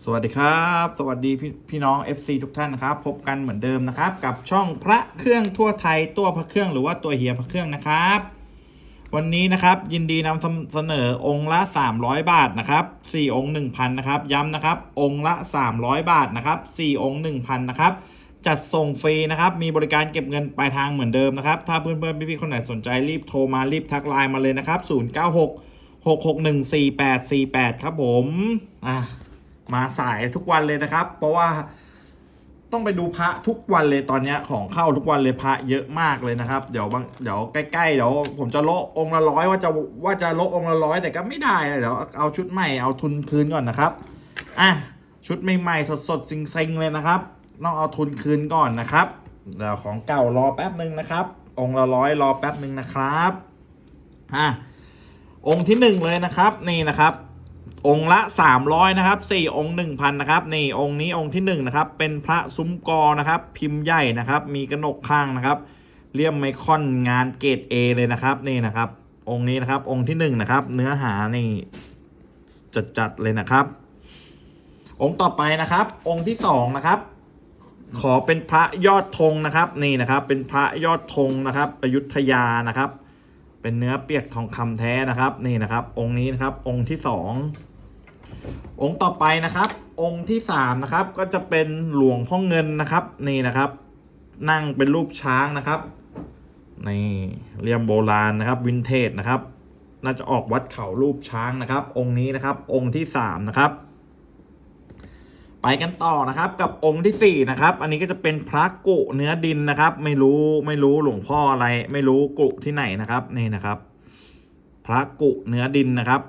สวัสดีครับ สวัสดีพี่พี่น้อง FC ทุกท่านนะครับ พบกันเหมือนเดิมนะครับ กับช่องพระเครื่องทั่วไทยตัวพระเครื่องหรือว่าตัวเฮียพระเครื่องนะครับ วันนี้นะครับยินดีนำเสนอองค์ละ 300 บาทนะครับ4องค์1,000นะครับย้ำนะครับ องค์ละ 300 บาทนะครับ4องค์1,000นะครับจัดส่งฟรีนะครับมีบริการเก็บเงินปลายทางเหมือนเดิมนะครับ ถ้าเพื่อนๆพี่ๆคนไหนสนใจรีบโทรมารีบทักไลน์มาเลยนะครับ096 6614848 ครับผมอะ มาสายทุกวันเลยนะครับ เพราะว่าต้องไปดูพระทุกวันเลยตอนนี้ของเข้าทุกวันเลยพระเยอะมากเลยนะครับ เดี๋ยวบางเดี๋ยวใกล้ๆเดี๋ยวผมจะโละองละร้อยว่าจะว่าจะโละองละร้อยแต่ก็ไม่ได้เดี๋ยวเอาชุดใหม่เอาทุนคืนก่อนนะครับอะชุดใหม่ๆสดๆซิงๆเลยนะครับต้องเอาทุนคืนก่อนนะครับเดี๋ยวของเก่ารอแป๊บหนึ่งนะครับ องละร้อยรอแป๊บหนึ่งนะครับอะองค์ที่หนึ่งเลยนะครับ นี่นะครับ องค์ละ 300 นะครับ 4 องค์ 1,000 นะครับ นี่องค์นี้องค์ที่1นะครับ เป็นพระซุ้มกอนะครับ พิมพ์ใหญ่นะครับ มีกระหนกข้างนะครับ เลี่ยมไมคอนงานเกรด A เลยนะครับ นี่นะครับ องค์นี้นะครับ องค์ที่1นะครับ เนื้อหานี่จัดๆเลยนะครับ องค์ต่อไปนะครับ องค์ที่2นะครับ ขอเป็นพระยอดธงนะครับ นี่นะครับ เป็นพระยอดธงนะครับอยุทธยานะครับ เป็นเนื้อเปียกทองคำแท้นะครับ นี่นะครับ องค์นี้นะครับ องค์ที่ส องค์ต่อไปนะครับ องค์ที่สามนะครับก็จะเป็นหลวงพ่อเงินนะครับนี่นะครับ นั่งเป็นรูปช้างนะครับนี่เรียมโบราณนะครับวินเทจนะครับ น่าจะออกวัดเขารูปช้างนะครับ องค์นี้นะครับ องค์ที่สามนะครับ ไปกันต่อนะครับ กับองค์ที่สี่นะครับ อันนี้ก็จะเป็นพระกุเนื้อดินนะครับ ไม่รู้ไม่รู้หลวงพ่ออะไร ไม่รู้กุที่ไหนนะครับนี่นะครับ พระกุเนื้อดินนะครับ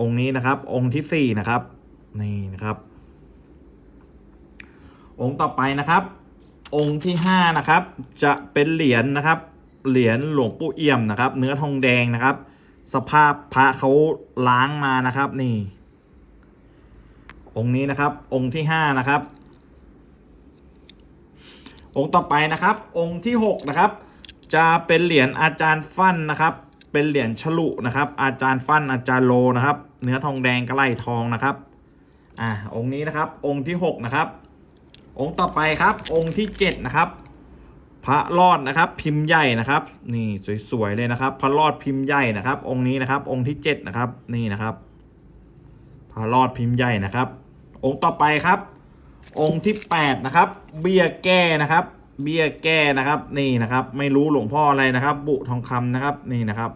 องค์นี้นะครับ องค์ที่สี่นะครับ นี่นะครับ องค์ต่อไปนะครับ องค์ที่ห้านะครับ จะเป็นเหรียญนะครับ เหรียญหลวงปู่เอี่ยมนะครับ เนื้อทองแดงนะครับ สภาพพระเขาล้างมานะครับ นี่ องค์นี้นะครับ องค์ที่ห้านะครับ องค์ต่อไปนะครับ องค์ที่หกนะครับ จะเป็นเหรียญอาจารย์ฟั่นนะครับ เป็นเหรียญฉลุนะครับ อาจารย์ฟันอาจารย์โลนะครับ เนื้อทองแดงกระไลทองนะครับ อ่าองค์นี้นะครับ องค์ที่หกนะครับ องค์ต่อไปครับ องค์ที่เจ็ดนะครับ พระรอดนะครับ พิมพ์ใหญ่นะครับ นี่สวยๆเลยนะครับ พระรอดพิมพ์ใหญ่นะครับ องค์นี้นะครับ องค์ที่เจ็ดนะครับ นี่นะครับ พระรอดพิมพ์ใหญ่นะครับ องค์ต่อไปครับ องค์ที่แปดนะครับ เบี้ยแก้นะครับ เบี้ยแก้นะครับ นี่นะครับ ไม่รู้หลวงพ่ออะไรนะครับ บุทองคำนะครับ นี่นะครับ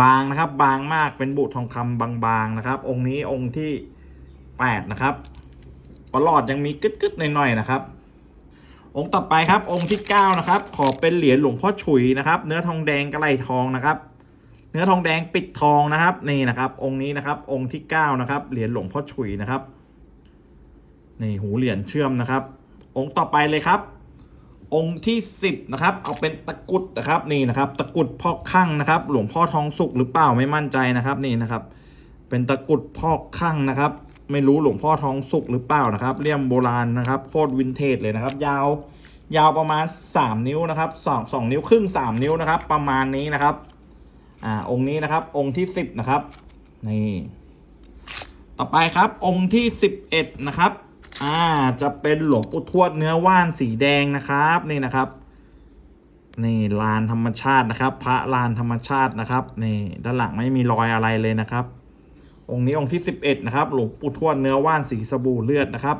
บางนะครับ บางมากเป็นบุทองคำบางๆนะครับ องค์นี้องค์ที่แปดนะครับประหลอดยังมีกึดๆหน่อยๆนะครับ องค์ต่อไปครับ องค์ที่เก้านะครับ ขอเป็นเหรียญหลวงพ่อฉุยนะครับ เนื้อทองแดงกระไหลทองนะครับ เนื้อทองแดงปิดทองนะครับ นี่นะครับ องค์นี้นะครับ องค์ที่เก้านะครับ เหรียญหลวงพ่อฉุยนะครับ นี่หูเหรียญเชื่อมนะครับ องค์ต่อไปเลยครับ องค์ที่สิบนะครับเอาเป็นตะกุดนะครับนี่นะครับตะกุดพ่อข้างนะครับ หลวงพ่อทองสุกหรือเปล่าไม่มั่นใจนะครับนี่นะครับ เป็นตะกุดพ่อข้างนะครับ ไม่รู้หลวงพ่อทองสุกหรือเปล่านะครับเลี่ยมโบราณนะครับโคตรวินเทจเลยนะครับ ยาวยาวประมาณ 3 นิ้วนะครับสองสองนิ้วครึ่ง 3 นิ้วนะครับ ประมาณนี้นะครับอ่าองค์นี้นะครับ องค์ที่ 10 นะครับนี่ต่อไปครับองค์ที่ 11 นะครับ อ่าจะเป็นหลวงปู่ทวดเนื้อว่านสีแดงนะครับนี่นะครับนี่ลานธรรมชาตินะครับ พระลานธรรมชาตินะครับนี่ด้านหลังไม่มีรอยอะไรเลยนะครับ องค์นี้องค์ที่11นะครับ หลวงปู่ทวดเนื้อว่านสีสบู่เลือดนะครับ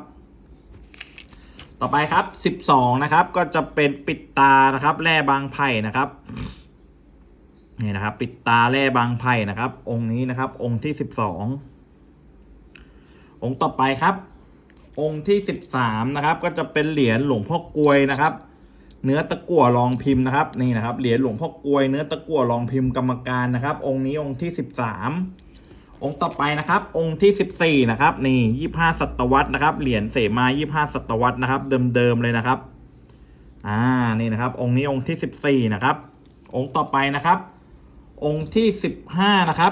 ต่อไปครับ12นะครับ ก็จะเป็นปิดตานะครับแร่บางไผ่นะครับนี่นะครับ ปิดตาแร่บางไผ่นะครับ องค์นี้นะครับ องค์ที่12องค์ต่อไปครับ องค์ที่ 13 นะครับ ก็จะเป็นเหรียญหลวงพ่อกลวยนะครับ เนื้อตะกั่วรองพิมพ์นะครับนี่นะครับเหรียญหลวงพ่อกลวยเนื้อตะกั่วรองพิมพ์กรรมการนะครับ องค์นี้องค์ที่ 13 องค์ต่อไปนะครับ องค์ที่ 14 นะครับ นี่25ศตวรรษนะครับเหรียญเสมา25ศตวรรษนะครับ เดิมๆเลยนะครับ อ่านี่นะครับ องค์นี้องค์ที่ 14 นะครับ องค์ต่อไปนะครับ องค์ที่ 15 นะครับ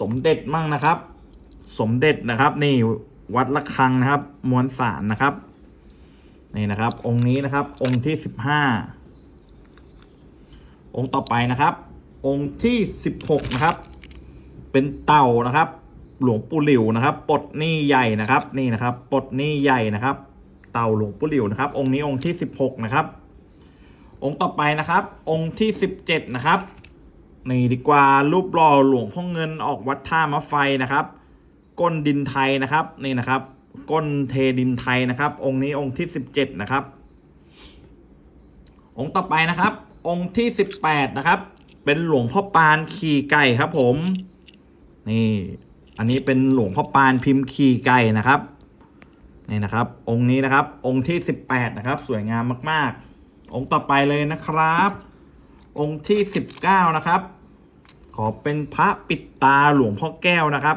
สมเด็จมั่งนะครับ สมเด็จนะครับนี่ วัดละคังนะครับ มวลสารนะครับ นี่นะครับ องค์นี้นะครับ องค์ที่15องค์ต่อไปนะครับ องค์ที่16นะครับ เป็นเต่านะครับ หลวงปู่หลิวนะครับปลดหนี้ใหญ่นะครับ นี่นะครับปลดหนี้ใหญ่นะครับ เต่าหลวงปู่หลิวนะครับ องค์นี้องค์ที่สิบหกนะครับ องค์ต่อไปนะครับ องค์ที่สิบเจ็ดนะครับนี่ดีกว่ารูปหล่อหลวงพ่อเงินออกวัดท่ามะไฟนะครับ ก้นดินไทยนะครับนี่นะครับ ก้นเทดินไทยนะครับ องค์นี้องค์ที่สิบเจ็ดนะครับ องค์ต่อไปนะครับ องค์ที่สิบแปดนะครับ เป็นหลวงพ่อปานขี่ไก่ครับ ผม นี่ อันนี้เป็นหลวงพ่อปานพิมพ์ขี่ไก่นะครับนี่นะครับ องค์นี้นะครับ องค์ที่สิบแปดนะครับ สวยงามมาก ๆ องค์ต่อไปเลยนะครับ องค์ที่สิบเก้านะครับ ขอเป็นพระปิดตาหลวงพ่อแก้วนะครับ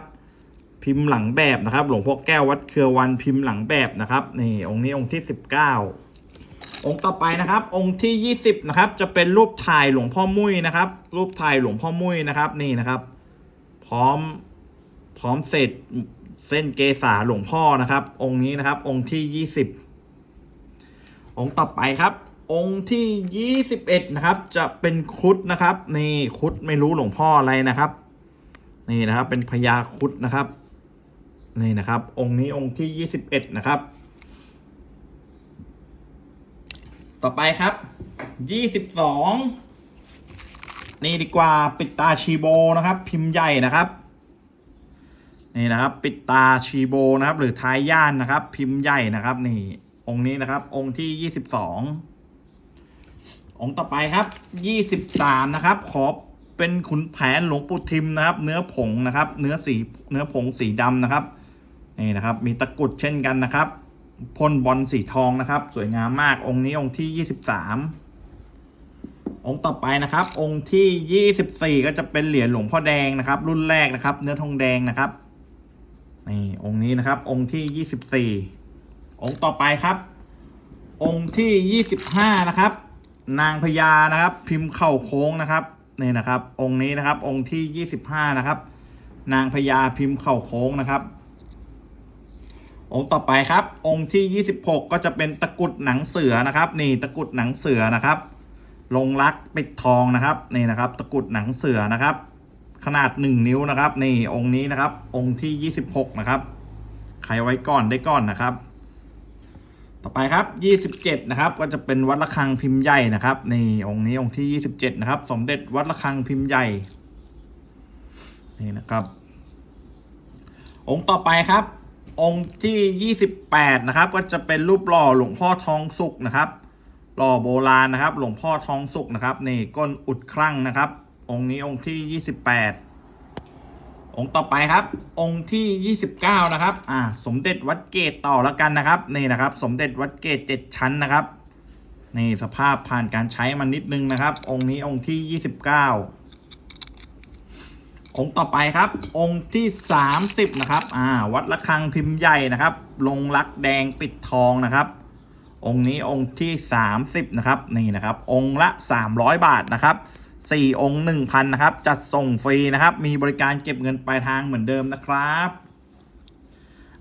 พิมพ์หลังแบบนะครับ หลวงพ่อแก้ววัดเครือวันพิมพ์หลังแบบนะครับนี่องค์นี้องค์ที่สิบเก้าองค์ต่อไปนะครับ องค์ที่ยี่สิบนะครับจะเป็นรูปถ่ายหลวงพ่อมุ้ยนะครับ รูปถ่ายหลวงพ่อมุ้ยนะครับนี่นะครับ พร้อมพร้อมเสร็จเส้นเกษาหลวงพ่อนะครับ องค์นี้นะครับ องค์ที่ยี่สิบองค์ต่อไปครับองค์ที่ยี่สิบเอ็ดนะครับ จะเป็นครุฑนะครับ นี่ครุฑไม่รู้หลวงพ่ออะไรนะครับ นี่นะครับ เป็นพญาครุฑนะครับ นี่นะครับ องค์นี้องค์ที่ยี่สิบเอ็ดนะครับ ต่อไปครับยี่สิบสองนี่ดีกว่าปิดตาชีโบนะครับ พิมพ์ใหญ่นะครับนี่นะครับ ปิดตาชีโบนะครับ หรือท้ายย่านนะครับ พิมพ์ใหญ่นะครับ นี่ องค์นี้นะครับ องค์ที่ยี่สิบสององค์ต่อไปครับยี่สิบสามนะครับ ขอเป็นขุนแผนหลวงปู่ทิมนะครับ เนื้อผงนะครับ เนื้อสีเนื้อผงสีดำนะครับ นี่นะครับมีตะกรุดเช่นกันนะครับพ่นบอลสีทองนะครับ สวยงามมากองค์นี้องค์ที่ยี่สิบสามองค์ต่อไปนะครับ องค์ที่ยี่สิบสี่ก็จะเป็นเหรียญหลวงพ่อแดงนะครับ รุ่นแรกนะครับ เนื้อทองแดงนะครับนี่องค์นี้นะครับ องค์ที่ยี่สิบสี่องค์ต่อไปครับ องค์ที่ยี่สิบห้านะครับ นางพญานะครับ พิมพ์เข่าโค้งนะครับนี่นะครับ องค์นี้นะครับ องค์ที่ยี่สิบห้านะครับ นางพญาพิมพ์เข่าโค้งนะครับ องค์ต่อไปครับ องค์ที่ยี่สิบหกก็จะเป็นตะกุดหนังเสือนะครับ นี่ตะกุดหนังเสือนะครับ ลงรักปิดทองนะครับนี่นะครับ ตะกุดหนังเสือนะครับ ขนาดหนึ่งนิ้วนะครับ นี่องค์นี้นะครับ องค์ที่ยี่สิบหกนะครับใครไว้ก่อนได้ก่อนนะครับ ต่อไปครับยี่สิบเจ็ดนะครับ ก็จะเป็นวัดระฆังพิมพ์ใหญ่นะครับนี่องค์นี้องค์ที่ยี่สิบเจ็ดนะครับ สมเด็จวัดระฆังพิมพ์ใหญ่นี่นะครับ องค์ต่อไปครับ องค์ที่ยี่สิบแปดนะครับ ก็จะเป็นรูปหล่อหลวงพ่อทองสุกนะครับ หล่อโบราณนะครับ หลวงพ่อทองสุกนะครับ นี่ก้นอุดครั่งนะครับ องค์นี้องค์ที่ยี่สิบแปดองค์ต่อไปครับ องค์ที่ยี่สิบเก้านะครับ อ่า สมเด็จวัดเกตต่อแล้วกันนะครับ นี่นะครับ สมเด็จวัดเกตเจ็ดชั้นนะครับ นี่สภาพผ่านการใช้มานิดนึงนะครับ องค์นี้องค์ที่ยี่สิบเก้า องค์ต่อไปครับ องค์ที่ 30 นะครับ อ่า วัดระฆังพิมพ์ใหญ่นะครับ ลงรักแดงปิดทองนะครับ องค์นี้องค์ที่ 30 นะครับ นี่นะครับ องค์ละ 300 บาทนะครับ4องค์1,000นะครับ จัดส่งฟรีนะครับ มีบริการเก็บเงินปลายทางเหมือนเดิมนะครับ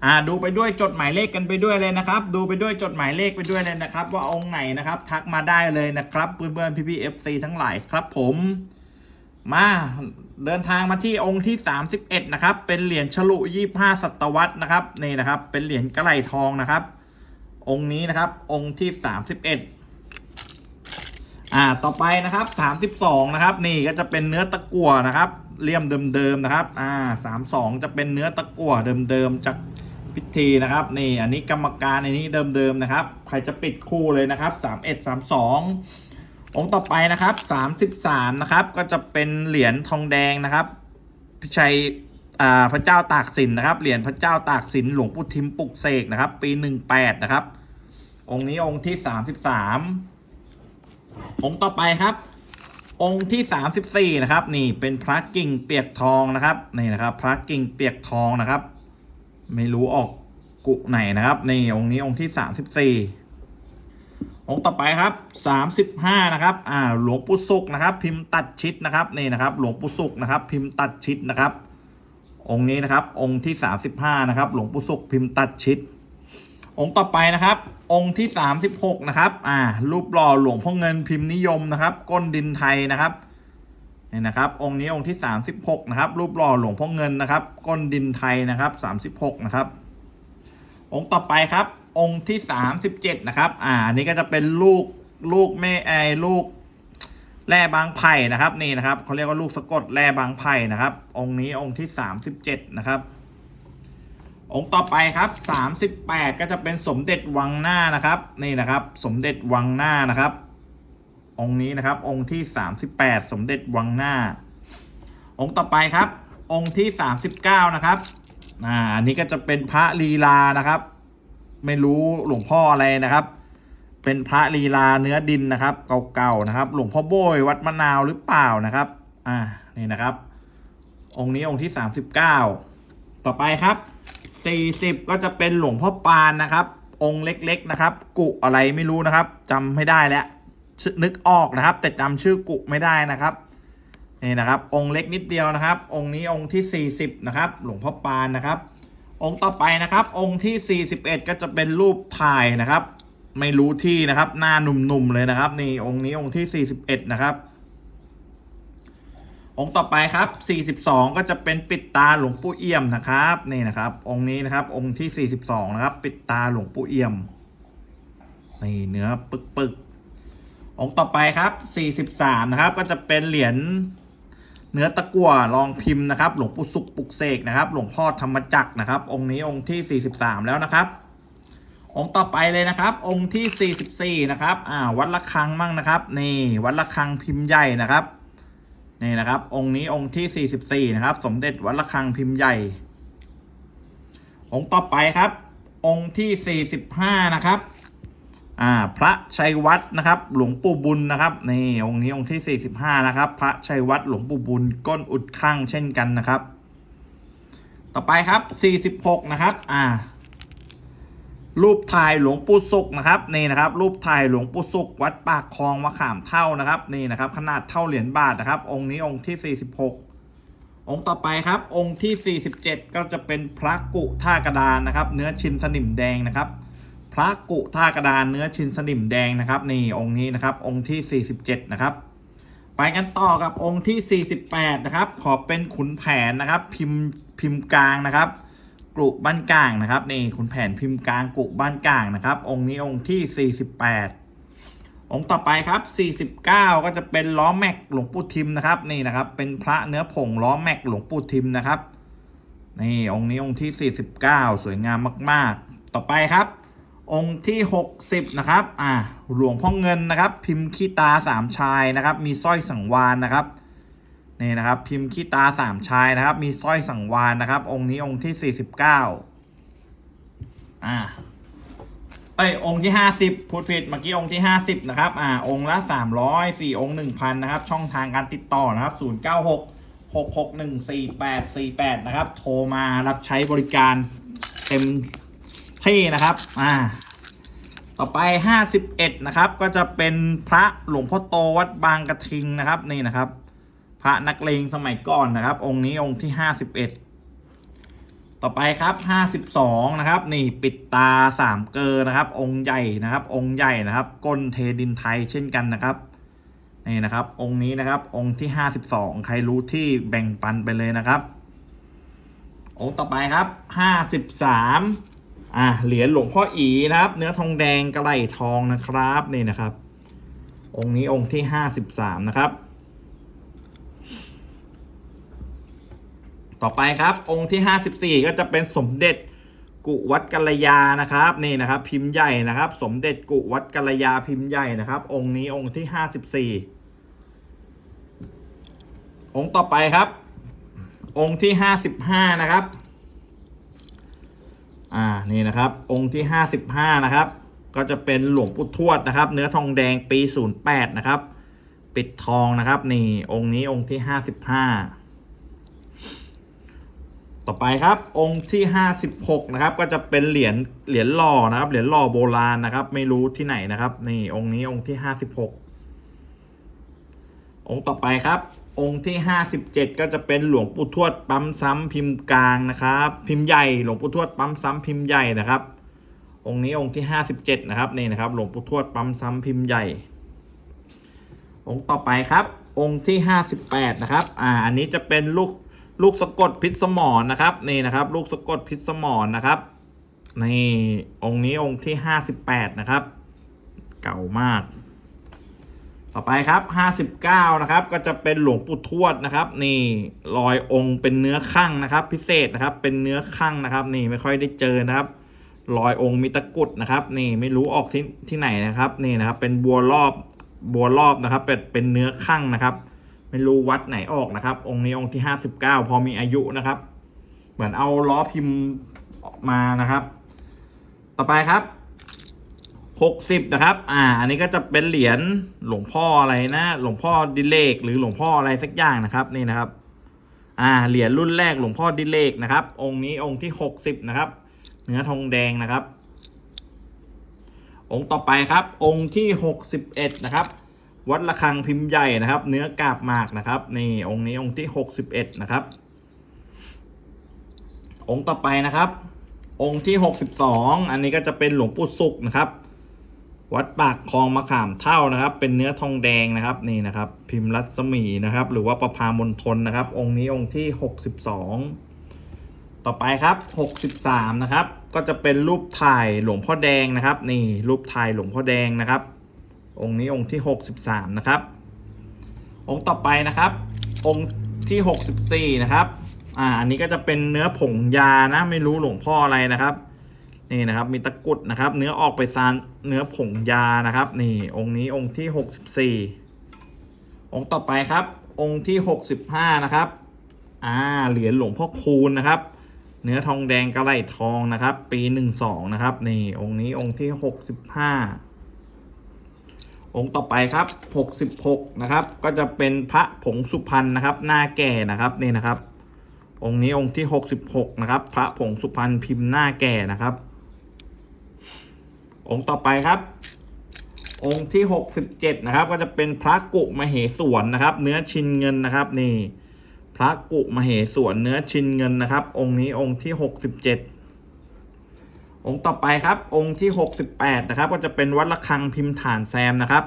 อ่าดูไปด้วยจดหมายเลขกันไปด้วยเลยนะครับ ดูไปด้วยจดหมายเลขไปด้วยเลยนะครับ ว่าองค์ไหนนะครับ ทักมาได้เลยนะครับเพื่อนๆพี่ๆ FC ทั้งหลายครับผม มาเดินทางมาที่องค์ที่ 31 นะครับ เป็นเหรียญฉลุ25ศตวรรษนะครับนี่นะครับ เป็นเหรียญกระไหลทองนะครับ องค์นี้นะครับ องค์ที่ 31 อ่าต่อไปนะครับ 32 นะครับ นี่ก็จะเป็นเนื้อตะกั่วนะครับเลี่ยมเดิมๆนะครับอ่า32 จะเป็นเนื้อตะกั่วเดิมๆจากพิธีนะครับ นี่อันนี้กรรมการอันนี้เดิมๆนะครับ ใครจะปิดคู่เลยนะครับ 31 32 องค์ต่อไปนะครับ33นะครับก็จะเป็นเหรียญทองแดงนะครับพิชัยอ่าพระเจ้าตากสินนะครับเหรียญพระเจ้าตากสินหลวงปู่ทิมปลุกเสกนะครับ ปี18นะครับ องค์นี้องค์ที่33องค์ต่อไปครับ องค์ที่34นะครับ นี่เป็นพระกิ่งเปียกทองนะครับนี่นะครับ พระกิ่งเปียกทองนะครับ ไม่รู้ออกกุไหนนะครับนี่องค์นี้องค์ที่34 องค์ต่อไปครับสามสิบห้านะครับ อ่า หลวงปู่สุกนะครับ พิมพ์ตัดชิดนะครับ นี่นะครับ หลวงปู่สุกนะครับ พิมพ์ตัดชิดนะครับ องค์นี้นะครับ องค์ที่สามสิบห้านะครับ หลวงปู่สุกพิมพ์ตัดชิด องค์ต่อไปนะครับ องค์ที่สามสิบหกนะครับ อ่า รูปหล่อหลวงพ่อเงินพิมพ์นิยมนะครับ ก้นดินไทยนะครับ นี่นะครับ องค์นี้องค์ที่ 36 นะครับ รูปหล่อหลวงพ่อเงินนะครับ ก้นดินไทยนะครับ 36 นะครับ องค์ต่อไปครับ องค์ที่ 37 นะครับ อ่านนี้ก็จะเป็นลูกลูกแม่ไอลูกแร่บางไผ่นะครับ นี่นะครับเขาเรียกว่าลูกสะกดแร่บางไผ่นะครับ องค์นี้องค์ที่ 37 นะครับ องค์ต่อไปครับ 38 ก็จะเป็นสมเด็จวังหน้านะครับ นี่นะครับ สมเด็จวังหน้านะครับ องค์นี้นะครับ องค์ที่ 38 สมเด็จวังหน้า องค์ต่อไปครับ องค์ที่ 39 นะครับอ่าอันนี้ก็จะเป็นพระลีลานะครับ ไม่รู้หลวงพ่ออะไรนะครับ เป็นพระลีลาเนื้อดินนะครับ เก่าๆนะครับ หลวงพ่อโบยวัดมะนาวหรือเปล่านะครับ อ่านี่นะครับ องค์นี้องค์ที่39ต่อไปครับ40ก็จะเป็นหลวงพ่อปานนะครับ องค์เล็กๆนะครับ กุอะไรไม่รู้นะครับจำไม่ได้แล้วนึกออกนะครับ แต่จำชื่อกุไม่ได้นะครับนี่นะครับ องค์เล็กนิดเดียวนะครับ องค์นี้องค์ที่ 40 นะครับ หลวงพ่อปานนะครับ องค์ต่อไปนะครับ องค์ที่ 41 ก็จะเป็นรูปถ่ายนะครับ ไม่รู้ที่นะครับ หน้าหนุ่มๆเลยนะครับ นี่องค์นี้องค์ที่ 41 นะครับ องค์ต่อไปครับ 42 ก็จะเป็นปิดตาหลวงปู่เอี่ยมนะครับ นี่นะครับ องค์นี้นะครับ องค์ที่ 42 นะครับ ปิดตาหลวงปู่เอี่ยมนี่เนื้อปึกๆองค์ต่อไปครับ 43 นะครับ ก็จะเป็นเหรียญ เนื้อตะกั่วรองพิมพ์นะครับ หลวงปู่สุขปุกเสกนะครับ หลวงพ่อธรรมจักรนะครับ องค์นี้องค์ที่ 43 แล้วนะครับ องค์ต่อไปเลยนะครับ องค์ที่ 44 นะครับ อ่า วัดละคังมั่งนะครับ นี่วัดละคังพิมพ์ใหญ่นะครับนี่นะครับ องค์นี้องค์ที่ 44 นะครับ สมเด็จวัดระฆังพิมพ์ใหญ่ องค์ต่อไปครับ องค์ที่ 45 นะครับ อ่าพระชัยวัฒน์นะครับ หลวงปู่บุญนะครับนี่องค์นี้องค์ที่ 45 นะครับ พระชัยวัฒน์หลวงปู่บุญก้นอุดข้างเช่นกันนะครับ ต่อไปครับ 46 นะครับอ่ารูปถ่ายหลวงปู่สุกนะครับนี่นะครับ รูปถ่ายหลวงปู่สุกวัดปากคลองมะขามเท่านะครับนี่นะครับ ขนาดเท่าเหรียญบาทนะครับ องค์นี้องค์ที่ 46องค์ต่อไปครับองค์ที่ 47 ก็จะเป็นพระกุท่ากระดานนะครับ เนื้อชินสนิมแดงนะครับ พระกุท่ากระดานเนื้อชินสนิมแดงนะครับนี่องค์นี้นะครับองค์ที่ 47 นะครับ ไปกันต่อกับองค์ที่ 48 นะครับ ขอเป็นขุนแผนนะครับ พิมพ์พิมพ์กลางนะครับกรุบ้านกลางนะครับนี่ขุนแผนพิมพ์กลางกรุบ้านกลางนะครับ องค์นี้องค์ที่ 48 องค์ต่อไปครับ 49 ก็จะเป็นล้อแม็กหลวงปู่ทิมนะครับนี่นะครับ เป็นพระเนื้อผงล้อแม็กหลวงปู่ทิมนะครับนี่องค์นี้องค์ที่ 49 สวยงามมาก ๆ ต่อไปครับ องค์ที่ 60 นะครับ อ่า หลวงพ่อเงินนะครับ พิมพ์ขี้ตาสามชายนะครับ มีสร้อยสังวานนะครับ นี่นะครับ พิมพ์ขี้ตาสามชายนะครับ มีสร้อยสังวานนะครับ องค์นี้องค์ที่สี่สิบเก้าอ่าเอ้ยองค์ที่ห้าสิบพูดผิดเมื่อกี้องค์ที่ห้าสิบนะครับ อ่า องค์ละสามร้อยสี่องค์หนึ่งพันนะครับ ช่องทางการติดต่อนะครับศูนย์เก้าหกหกหกหนึ่งสี่แปดสี่แปดนะครับ โทรมารับใช้บริการเต็ม ที่นะครับอ่าต่อไป 51 นะครับ ก็จะเป็นพระหลวงพ่อโตวัดบางกระทิงนะครับนี่นะครับ พระนักเลงสมัยก่อนนะครับ องค์นี้องค์ที่ 51 ต่อไปครับ 52 นะครับ นี่ปิดตาสามเกลอนะครับ องค์ใหญ่นะครับ องค์ใหญ่นะครับ ก้นเทดินไทยเช่นกันนะครับนี่นะครับ องค์นี้นะครับ องค์ที่ 52 ใครรู้ที่แบ่งปันไปเลยนะครับ องค์ต่อไปครับ 53 อะเหรียญหลวงพ่ออีนะครับ เนื้อทองแดงกระไหลทองนะครับนี่นะครับ องค์นี้องค์ที่53นะครับ ต่อไปครับองค์ที่54ก็จะเป็นสมเด็จกุวัดกัลยานะครับนี่นะครับ พิมพ์ใหญ่นะครับ สมเด็จกุวัดกัลยาพิมพ์ใหญ่นะครับ องค์นี้องค์ที่54องค์ต่อไปครับ องค์ที่55นะครับ อ่านี่นะครับ องค์ที่ 55 นะครับ ก็จะเป็นหลวงปู่ทวดนะครับ เนื้อทองแดงปี 08 นะครับ ปิดทองนะครับ นี่องค์นี้องค์ที่ 55 ต่อไปครับ องค์ที่ 56 นะครับ ก็จะเป็นเหรียญเหรียญหล่อนะครับ เหรียญหล่อโบราณนะครับ ไม่รู้ที่ไหนนะครับ นี่องค์นี้องค์ที่ 56 องค์ต่อไปครับ องค์ที่ 57 ก็จะเป็นหลวงปู่ทวดปั๊มซ้ำพิมพ์กลางนะครับ พิมพ์ใหญ่หลวงปู่ทวดปั๊มซ้ำพิมพ์ใหญ่นะครับ องค์นี้องค์ที่ 57 นะครับนี่นะครับ หลวงปู่ทวดปั๊มซ้ำพิมพ์ใหญ่ องค์ต่อไปครับ องค์ที่ห้าสิบแปดนะครับอ่าอันนี้จะเป็นลูกลูกสะกดพิษสมรนะครับนี่นะครับ ลูกสะกดพิษสมรนะครับนี่องค์นี้องค์ที่ห้าสิบแปดนะครับ เก่ามาก ต่อไปครับห้าสิบเก้านะครับ ก็จะเป็นหลวงปู่ทวดนะครับ นี่รอยองค์เป็นเนื้อข้างนะครับ พิเศษนะครับ เป็นเนื้อข้างนะครับ นี่ไม่ค่อยได้เจอนะครับรอยองค์มีตะกุดนะครับ นี่ไม่รู้ออกที่ที่ไหนนะครับ นี่นะครับ เป็นบัวรอบบัวรอบนะครับ เป็นเป็นเนื้อข้างนะครับ ไม่รู้วัดไหนออกนะครับ องค์นี้องค์ที่ห้าสิบเก้าพอมีอายุนะครับ เหมือนเอาล้อพิมพ์มานะครับ ต่อไปครับ หกสิบนะครับ อ่า อันนี้ก็จะเป็นเหรียญหลวงพ่ออะไรนะ หลวงพ่อดิเลกหรือหลวงพ่ออะไรสักอย่างนะครับนี่นะครับ อ่า เหรียญรุ่นแรกหลวงพ่อดิเลกนะครับ องค์นี้องค์ที่หกสิบนะครับ เนื้อทองแดงนะครับ องค์ต่อไปครับ องค์ที่หกสิบเอ็ดนะครับ วัดระฆังพิมพ์ใหญ่นะครับ เนื้อกาบหมากนะครับ นี่องค์นี้องค์ที่หกสิบเอ็ดนะครับ องค์ต่อไปนะครับองค์ที่หกสิบสองอันนี้ก็จะเป็นหลวงปู่สุกนะครับ วัดปากคลองมะขามเท่านะครับ เป็นเนื้อทองแดงนะครับนี่นะครับ พิมพ์รัศมีนะครับ หรือว่าประพามณฑลนะครับ องค์นี้องค์ที่หกสิบสองต่อไปครับหกสิบสามนะครับ ก็จะเป็นรูปถ่ายหลวงพ่อแดงนะครับ นี่รูปถ่ายหลวงพ่อแดงนะครับ องค์นี้องค์ที่หกสิบสามนะครับ องค์ต่อไปนะครับ องค์ที่หกสิบสี่นะครับอ่าอันนี้ก็จะเป็นเนื้อผงยานะไม่รู้หลวงพ่ออะไรนะครับ นี่นะครับมีตะกุดนะครับ เนื้อออกไปซานเนื้อผงยานะครับ นี่องค์นี้องค์ที่หกสิบสี่องค์ต่อไปครับ องค์ที่หกสิบห้านะครับอ่าเหรียญหลวงพ่อคูณนะครับ เนื้อทองแดงกระไหลทองนะครับ ปีหนึ่งสองนะครับ นี่องค์นี้องค์ที่หกสิบห้าองค์ต่อไปครับ 66 นะครับ ก็จะเป็นพระผงสุพรรณนะครับ หน้าแก่นะครับนี่นะครับ องค์นี้องค์ที่ 66 นะครับ พระผงสุพรรณพิมพ์หน้าแก่นะครับ องค์ต่อไปครับ องค์ที่ 67 นะครับ ก็จะเป็นพระกุมเหสวนนะครับ เนื้อชินเงินนะครับนี่พระกุมเหสวนเนื้อชินเงินนะครับ องค์นี้องค์ที่ 67 องค์ต่อไปครับ องค์ที่ 68 นะครับ ก็จะเป็นวัดระฆังพิมพ์ฐานแซมนะครับ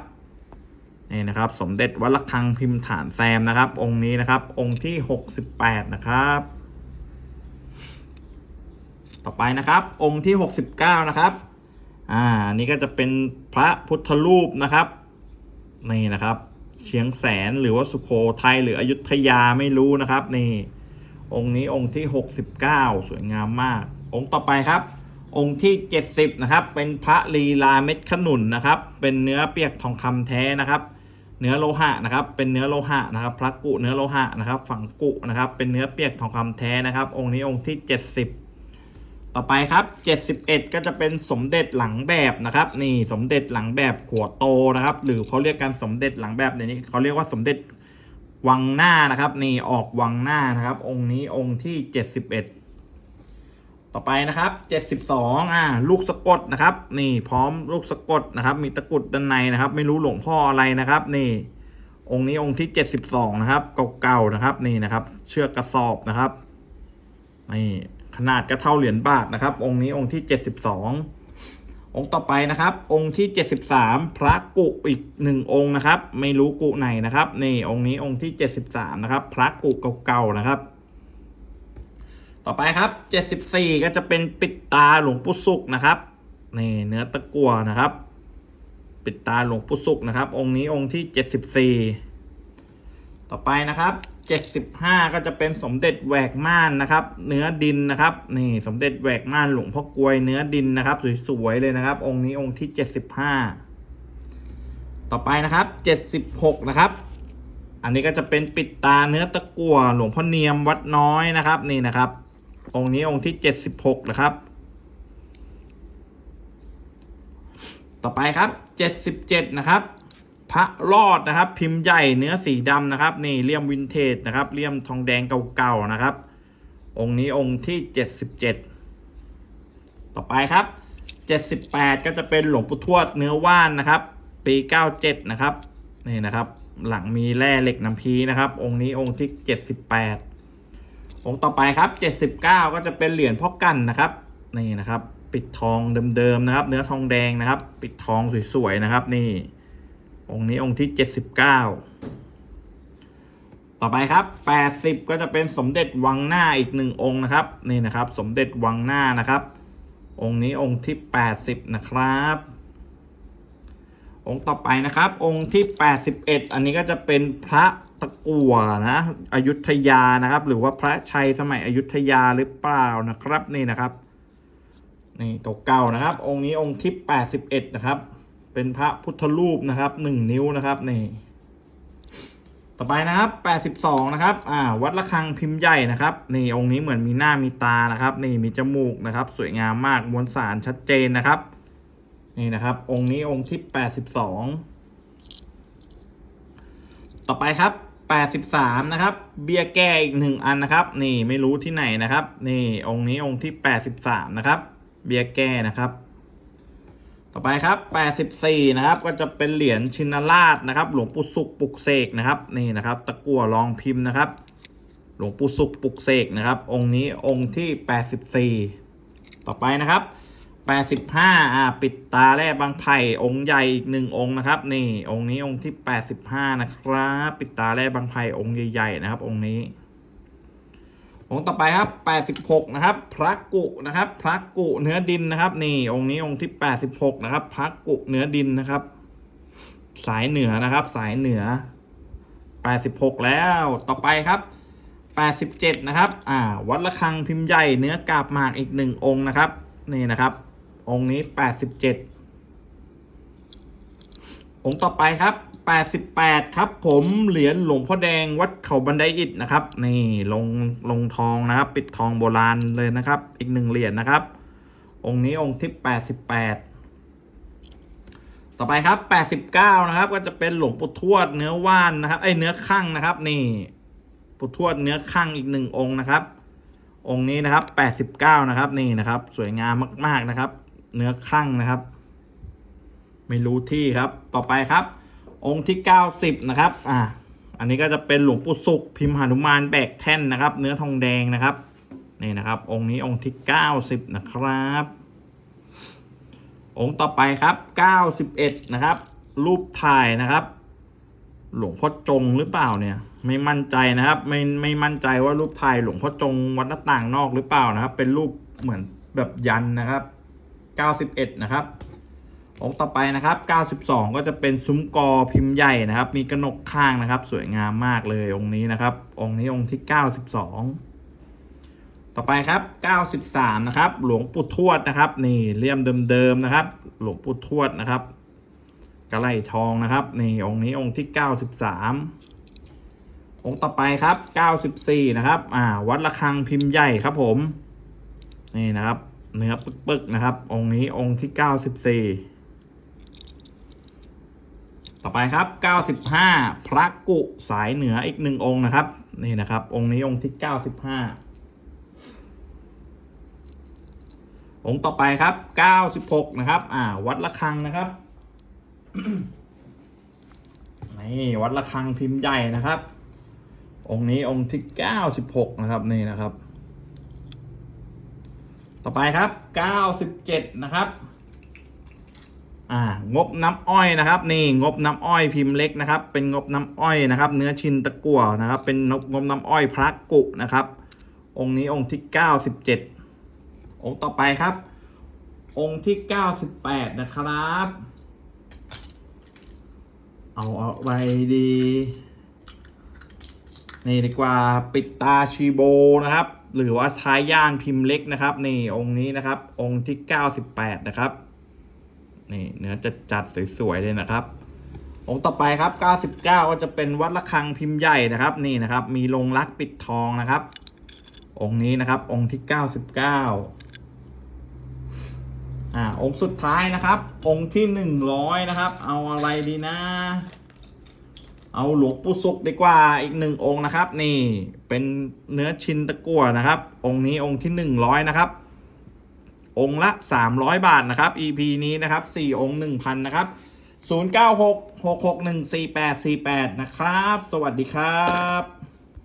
นี่นะครับ สมเด็จวัดระฆังพิมพ์ฐานแซมนะครับ องค์นี้นะครับ องค์ที่ 68 นะครับ ต่อไปนะครับ องค์ที่ 69 นะครับ อ่านี้ก็จะเป็นพระพุทธรูปนะครับนี่นะครับเชียงแสนหรือว่าสุโขทัยหรืออยุธยาไม่รู้นะครับ นี่ องค์นี้องค์ที่ 69 สวยงามมาก องค์ต่อไปครับ องค์ที่ 70 นะครับ เป็นพระลีลาเม็ดขนุนนะครับ เป็นเนื้อเปียกทองคำแท้นะครับ เนื้อโลหะนะครับ เป็นเนื้อโลหะนะครับ พระกุเนื้อโลหะนะครับ ฝังกุนะครับ เป็นเนื้อเปียกทองคำแท้นะครับ องค์นี้องค์ที่ 70 ต่อไปครับ 71 ก็จะเป็นสมเด็จหลังแบบนะครับ นี่สมเด็จหลังแบบขัวโตนะครับ หรือเขาเรียกกันสมเด็จหลังแบบเดี๋ยวนี้เขาเรียกว่าสมเด็จวังหน้านะครับ นี่ออกวังหน้านะครับ องค์นี้องค์ที่ 71 ต่อไปนะครับ 72อ่าลูกสะกดนะครับ นี่พร้อมลูกสะกดนะครับ มีตะกุดด้านในนะครับ ไม่รู้หลวงพ่ออะไรนะครับ นี่องค์นี้องค์ที่ 72 นะครับ เก่าๆนะครับ นี่นะครับ เชือกกระสอบนะครับนี่ ขนาดก็เท่าเหรียญบาทนะครับ องค์นี้องค์ที่ 72 องค์ต่อไปนะครับ องค์ที่ 73 พระกุอีกหนึ่งองค์นะครับ ไม่รู้กุไหนนะครับนี่องค์นี้องค์ที่ 73 นะครับ พระกุเก่าๆนะครับต่อไปครับ 74 ก็จะเป็นปิดตาหลวงปู่สุกนะครับนี่เนื้อตะกั่วนะครับ ปิดตาหลวงปู่สุกนะครับ องค์นี้องค์ที่ 74 ต่อไปนะครับ 75 ก็จะเป็นสมเด็จแหวกม่านนะครับ เนื้อดินนะครับนี่สมเด็จแหวกม่านหลวงพ่อกลวยเนื้อดินนะครับ สวยๆเลยนะครับ องค์นี้องค์ที่ 75 ต่อไปนะครับ 76 นะครับ อันนี้ก็จะเป็นปิดตาเนื้อตะกั่วหลวงพ่อเนียมวัดน้อยนะครับนี่นะครับ องค์นี้องค์ที่ 76 นะครับ ต่อไปครับ 77 นะครับ พระรอดนะครับ พิมพ์ใหญ่เนื้อสีดำนะครับ นี่เลี่ยมวินเทจนะครับเลี่ยมทองแดงเก่าๆนะครับ องค์นี้องค์ที่77ต่อไปครับ78ก็จะเป็นหลวงปู่ทวดเนื้อว่านนะครับ ปี97นะครับนี่นะครับ หลังมีแร่เหล็กน้ำพีนะครับ องค์นี้องค์ที่78องค์ต่อไปครับ79ก็จะเป็นเหรียญพ่อกันนะครับนี่นะครับ ปิดทองเดิมๆนะครับ เนื้อทองแดงนะครับ ปิดทองสวยๆนะครับนี่ องค์นี้องค์ที่79ต่อไปครับ80ก็จะเป็นสมเด็จวังหน้าอีกหนึ่งองค์นะครับ นี่นะครับ สมเด็จวังหน้านะครับ องค์นี้องค์ที่80นะครับ องค์ต่อไปนะครับ องค์ที่81อันนี้ก็จะเป็นพระตะกั่วนะอยุธยานะครับ หรือว่าพระชัยสมัยอยุธยาหรือเปล่านะครับนี่นะครับนี่เก่าๆนะครับ องค์นี้องค์ที่81นะครับ เป็นพระพุทธรูปนะครับ1นิ้วนะครับนี่ต่อไปนะครับ82นะครับ อ่า วัดระฆังพิมพ์ใหญ่นะครับ นี่องค์นี้เหมือนมีหน้ามีตานะครับ นี่มีจมูกนะครับ สวยงามมากมวลสารชัดเจนนะครับ นี่นะครับ องค์นี้องค์ที่82ต่อไปครับ83นะครับ เบียร์แก้อีกหนึ่งอันนะครับ นี่ไม่รู้ที่ไหนนะครับ นี่องค์นี้องค์ที่83นะครับ เบียร์แก้นะครับ ต่อไปครับ 84 นะครับ ก็จะเป็นเหรียญชินราชนะครับ หลวงปู่สุขปุกเสกนะครับ นี่นะครับ ตะกั่วรองพิมพ์นะครับ หลวงปู่สุขปุกเสกนะครับ องค์นี้องค์ที่ 84 ต่อไปนะครับ 85 อ่า ปิดตาแร่บางไผ่ องค์ใหญ่อีกหนึ่งองค์นะครับ นี่ องค์นี้องค์ที่ 85 นะครับ ปิดตาแร่บางไผ่ องค์ใหญ่ๆ นะครับ องค์นี้ องค์ต่อไปครับ 86 นะครับ พระกุนะครับ พระกุเนื้อดินนะครับ นี่ องค์นี้องค์ที่ 86 นะครับ พระกุเนื้อดินนะครับ สายเหนือนะครับ สายเหนือ 86 แล้ว ต่อไปครับ 87 นะครับ อ่า วัดระฆังพิมพ์ใหญ่เนื้อกาบหมากอีกหนึ่งองค์นะครับ นี่นะครับ องค์นี้ 87 องค์ต่อไปครับ 88 ครับ ผมเหรียญหลวงพ่อแดงวัดเขาบันไดอิฐนะครับ นี่ลงลงทองนะครับ ปิดทองโบราณเลยนะครับ อีกหนึ่งเหรียญนะครับ องค์นี้องค์ที่ 88 ต่อไปครับ 89 นะครับ ก็จะเป็นหลวงปู่ทวดเนื้อว่านนะครับไอเนื้อข้างนะครับ นี่ปู่ทวดเนื้อข้างอีกหนึ่งองค์นะครับ องค์นี้นะครับ 89 นะครับ นี่นะครับ สวยงามมาก ๆนะครับ เนื้อข้างนะครับ ไม่รู้ที่ครับต่อไปครับ องค์ที่ 90 นะครับ อ่า อันนี้ก็จะเป็นหลวงปู่สุขพิมพ์หนุมานแบกแท่นนะครับ เนื้อทองแดงนะครับ นี่นะครับ องค์นี้องค์ที่ 90 นะครับ องค์ต่อไปครับ 91 นะครับ รูปถ่ายนะครับ หลวงพ่อจงหรือเปล่าเนี่ย ไม่มั่นใจนะครับ ไม่ไม่มั่นใจว่ารูปถ่ายหลวงพ่อจงวัดหน้าต่างนอกหรือเปล่านะครับ เป็นรูปเหมือนแบบยันนะครับ 91 นะครับ องต่อไปนะครับ 92 ก็จะเป็นซุ้มกอพิมพ์ใหญ่นะครับ มีกระหนกข้างนะครับ สวยงามมากเลยองค์นี้นะครับ องค์นี้องค์ที่ 92 ต่อไปครับ 93 นะครับ หลวงปู่ทวดนะครับ นี่เลี่ยมเดิมๆนะครับ หลวงปู่ทวดนะครับ กระไหลทองนะครับ นี่องค์นี้องค์ที่ 93 องค์ต่อไปครับ 94 นะครับ อ่า วัดระฆังพิมพ์ใหญ่ครับผม นี่นะครับ เนื้อปึกๆนะครับ องค์นี้องค์ที่ 94 ต่อไปครับ 95 พระกุสายเหนืออีกหนึ่งองค์นะครับ นี่นะครับ องค์นี้องค์ที่ 95 องค์ต่อไปครับ 96 นะครับ อ่า วัดระฆังนะครับ นี่วัดระฆังพิมพ์ใหญ่นะครับ องค์นี้องค์ที่ 96 นะครับ นี่นะครับ ต่อไปครับ 97 นะครับ อ่างบน้ำอ้อยนะครับ นี่งบน้ำอ้อยพิมพ์เล็กนะครับ เป็นงบน้ำอ้อยนะครับ เนื้อชินตะกั่วนะครับ เป็นงบงบน้ำอ้อยพระกุนะครับ องค์นี้องค์ที่97องค์ต่อไปครับ องค์ที่98นะครับ เอาเอาไว้ดีนี่ดีกว่าปิดตาชีโบนะครับ หรือว่าท้ายย่านพิมพ์เล็กนะครับ นี่องค์นี้นะครับ องค์ที่98นะครับ นี่เนื้อจะจัดสวยๆเลยนะครับ องค์ต่อไปครับ 99 ก็จะเป็นวัดระฆังพิมพ์ใหญ่นะครับ นี่นะครับ มีลงรักปิดทองนะครับ องค์นี้นะครับ องค์ที่ 99 อ่า องค์สุดท้ายนะครับ องค์ที่ 100 นะครับ เอาอะไรดีนะ เอาหลวงปู่สุกดีกว่าอีกหนึ่งองค์นะครับ นี่เป็นเนื้อชินตะกั่วนะครับ องค์นี้องค์ที่ 100 นะครับ องค์ละ 300 บาทนะครับ EP นี้นะครับ 4 องค์ 1,000 นะครับ 096 661 4848 นะครับ สวัสดีครับ